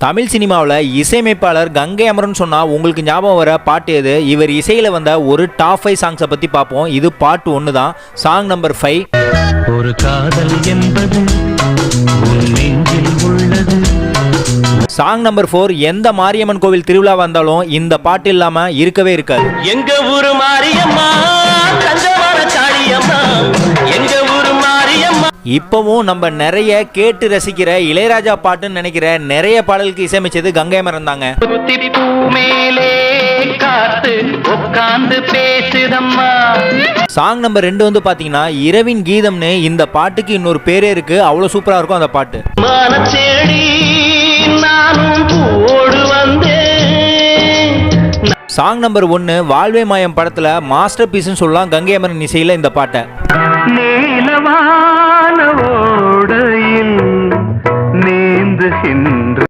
தமிழ் சினிமாவில் இசையமைப்பாளர் கங்கை அமரன் சொன்னால் உங்களுக்கு ஞாபகம் வர பாட்டு எது? இவர் இசையில் வந்த ஒரு டாப் ஃபைவ் சாங்ஸை பற்றி பார்ப்போம் இது பாட்டு ஒன்று தான். சாங் நம்பர் ஃபைவ் ஒரு காதல் என்பது உள்ளது. சாங் நம்பர் ஃபோர் எந்த மாரியம்மன் கோவில் திருவிழா வந்தாலும் இந்த பாட்டு இல்லாமல் இருக்கவே இருக்காது. எங்க ஊரு மாரியம்மா? இப்போவும் நம்ம நிறைய கேட்டு ரசிக்கிற இளையராஜா பாட்டுன்னு நினைக்கிற நிறைய பாடலுக்கு இசையமைச்சது கங்கை அமரன் தாங்க சாங் நம்பர் ரெண்டு வந்து பார்த்தீங்கன்னா இரவின் கீதம்னு இந்த பாட்டுக்கு இன்னொரு பேரே இருக்கு. அவ்வளோ சூப்பராக இருக்கும் அந்த பாட்டு. சாங் நம்பர் ஒன்று வாழ்வே மாயம் படத்தில் மாஸ்டர் பீஸ்னு சொல்லலாம் கங்கை அமரன் இசையில் இந்த பாட்டை. சிந்துகின்ற